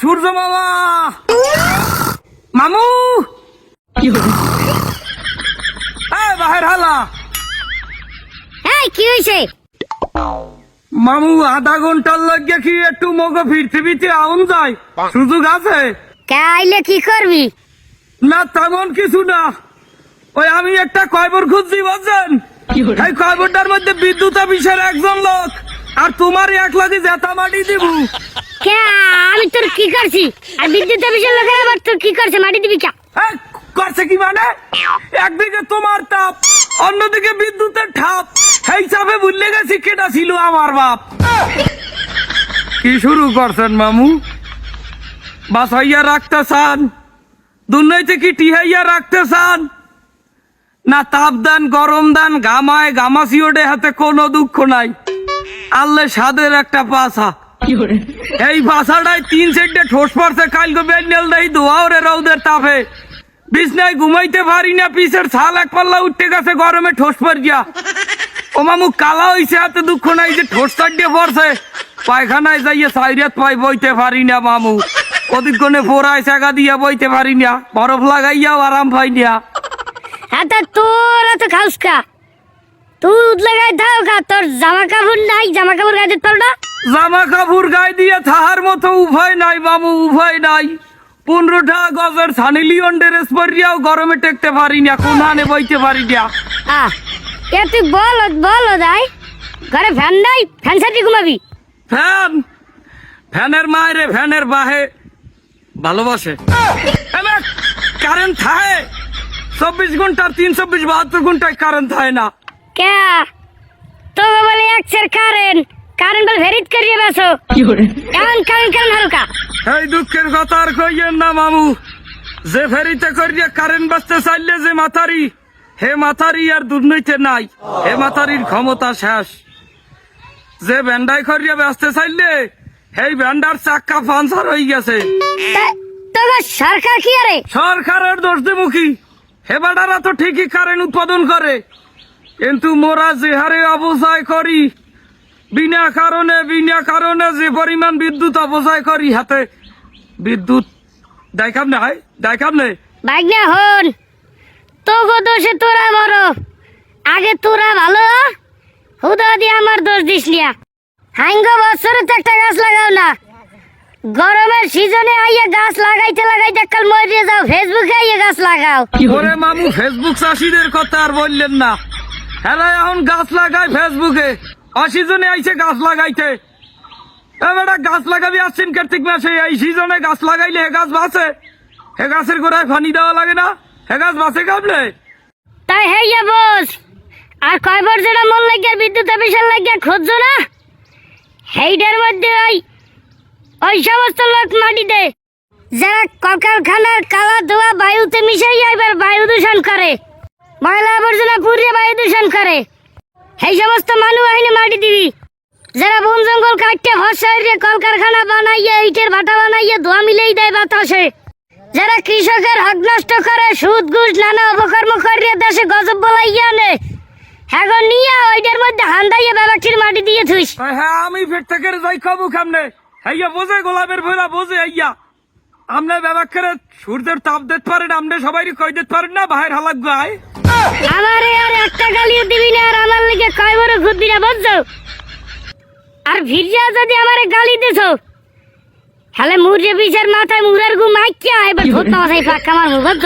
সূর্য মামা! মামু! এই বাহির হালা। এই কি হয়েছে মামু আধা ঘণ্টার লাগে কি একটু মগো ফিরতে ফিরতে আউন যায়? সুযোগ আছে? কে আইলে কি করবি? না তেমন কিছু না। ওই আমি একটা কয়বর খুঁজছি বুঝছেন? এই কয়বরটার মধ্যে বিদ্যুৎ অফিসের একজন লোক আর তোমার এক লাগে জেতা মাটি দিব। কে, আমি তোর কি করছি? আর বিদ্যুৎ অফিসের লোকের আবার তোর কি করছে? মাটি দিবি কে? করছে কি মানে? একদিকে তোমার তাপ, অন্যদিকে বিদ্যুতের ঠাপ। এই চাপে ভুললে গেছি কেটা ছিল আমার বাপ। কি শুরু করছেন, মামু? বাসাইয়া রাখতে চান দুর্নৈতে কি টিহাইয়া রাখতে চান না তাপ দান, গরম দান গামায় গামাসি ওঠে হাতে কোনো দুঃখ নাই। আল্লে সাদের একটা পাশা এই ভাষাটাই তিন সেটে ঠোস পড়ছে কালকে বেন্ডেল দেই দোয়াও রে রৌদের তাপে। বিছনায় ঘুমাইতে পারি না পিসের ছাল এক পাল্লা উঠতে গেছে গরমে ঠোস পর গিয়া ও মামু কালা হইছে হাতে দুঃখ নাই যে ঠোস চাটিয়ে পড়ছে। পায়খানায় যাইয়ে সাইরাত পাই বইতে পারি না মামু। অধিকক্ষণে ফোরায় চাকা দিয়া বইতে পারি না বরফ লাগাইয়াও আরাম পাই না। হ্যাঁ তোর এত খাউস কা তুই লাগাই দাও কা তোর জামা কাপড় নাই জামা কাপড় গাইতে পারো না জামা কাপড় গায়ে দিয়ে থাহার মতো উভয় নাই মামু উভয় নাই। পনেরোটা গজের সানি লিওন ড্রেস পরিয়াও গরমে টেকতে পারি না কোনহানে বইতে পারি না আহ এ তুই বল বল দাই ঘরে ফ্যান নাই? ফ্যান সাথে ঘুমাবি? ফ্যান? ফ্যানের মায়েরে ফ্যানের বাহে ভালোবাসে। কারেন্ট থাকে চব্বিশ ঘণ্টা তিন চব্বিশ বাহাত্তর ঘন্টায় কারেন্ট থাকে না। কে তো বলে এক কারেন্ট কারেন্ট ভেরিট করিয়ে বেসো। এমন কারেন্ট কারেন্ট হালকা? এই দুঃখের কথা আর কইয়েন না মামু। যে ফেরিতে করিয়া কারেন্ট বাঁচতে চাইলে যে মাথারি হে মাথারি আর দুর্নীতি নাই। হে মাথারির ক্ষমতা শেষ। যে ব্যান্ডাই করিয়া বাঁচতে চাইলে সেই ব্যান্ডার চাক্কা পাঞ্চার হয়ে গেছে। তোর সরকার কি আরে? সরকারের দোষ হে বেটারা তো ঠিকই কারেন্ট উৎপাদন করে। কিন্তু মোরা যে হারে অবসায় করি বিনা কারণে বিনা কারণে যে পরিমাণ বিদ্যুৎ অপচয় করি হাতে বিদ্যুৎ দেখাম না হয় দেখাম নে বাইক না হন তো গো দোষে তোরা মরো। আগে তোরা ভালো হুদা দিয়ে আমার দোষ দিস নিয়া হাঙ্গ বছরে তো একটা গাছ লাগাও না। গরমের সিজনে আইয়া গাছ লাগাইতে লাগাইতে কাল মরিয়ে যাও ফেসবুকে আইয়া গাছ লাগাও। ওরে মামু ফেসবুক চাষিদের কথা আর বললেন না। হ্যাঁ এখন গাছ লাগায় ফেসবুকে। অসিজনে আইছে গাছ লাগাইতে। এবার গাছ লাগাবি আসছেন কার্তিক মাসে, এই সিজনে গাছ লাগাইলে হে গাছ বাঁচে। হে গাছের গোড়ায় পানি দেওয়া লাগে না। হে গাছ বাঁচে কামলে তাই হেইয়া বস, আর কয়বার যেটা মন লাগিয়া বিদ্যুৎ অফিসের লাগিয়া খুঁজছো না? সেইটার মধ্যে ওই ওই সমস্ত লোক মাটি দেয় যারা কলকারখানার কালা ধোয়া বায়ুতে মিশাইয়া এবার বায়ু দূষণ করে। ময়লা আবর্জনা পুড়িয়ে বায়ু দূষণ করে। সেই সমস্ত মানুষ আইনে মাটি দিবি। যারা বন জঙ্গল কাটতে হসাইরে কলকারখানা বানাইয়ে ইটের ভাটা বানাইয়ে ধোয়া মিলেই দেয় বাতাসে। যারা কৃষকের হক নষ্ট করে, সুদ, ঘুষ, নানা অপকর্ম করিয়ে দেশে গজব বলাইয়া নে এখন নিয়ে ওইটার মধ্যে হান্দাইয়া ব্যাপারটির মাটি দিয়ে থুইস। হ্যাঁ আমি ফের থেকে যাই খাব খামনে হাইয়া বোঝে গোলাপের ভোলা, বোঝে হাইয়া। আমনে ব্যবহার করে সূর্যের তাপ দিতে পারেন আমনে সবাই কই দিতে পারেন না, বাহির হালাক গায় আমারে আর একটা গালিও দিবি না, আর আমার লিগে কয় বড় ঘুরবি না, বুঝছ? আর ভিড়িয়া যদি আমারে গালি দিছ মুর যে বিষের মাথায় মুরের গু মাইকিয়া, এবার ধরতে মাথায় আমার মুখ বুঝছ?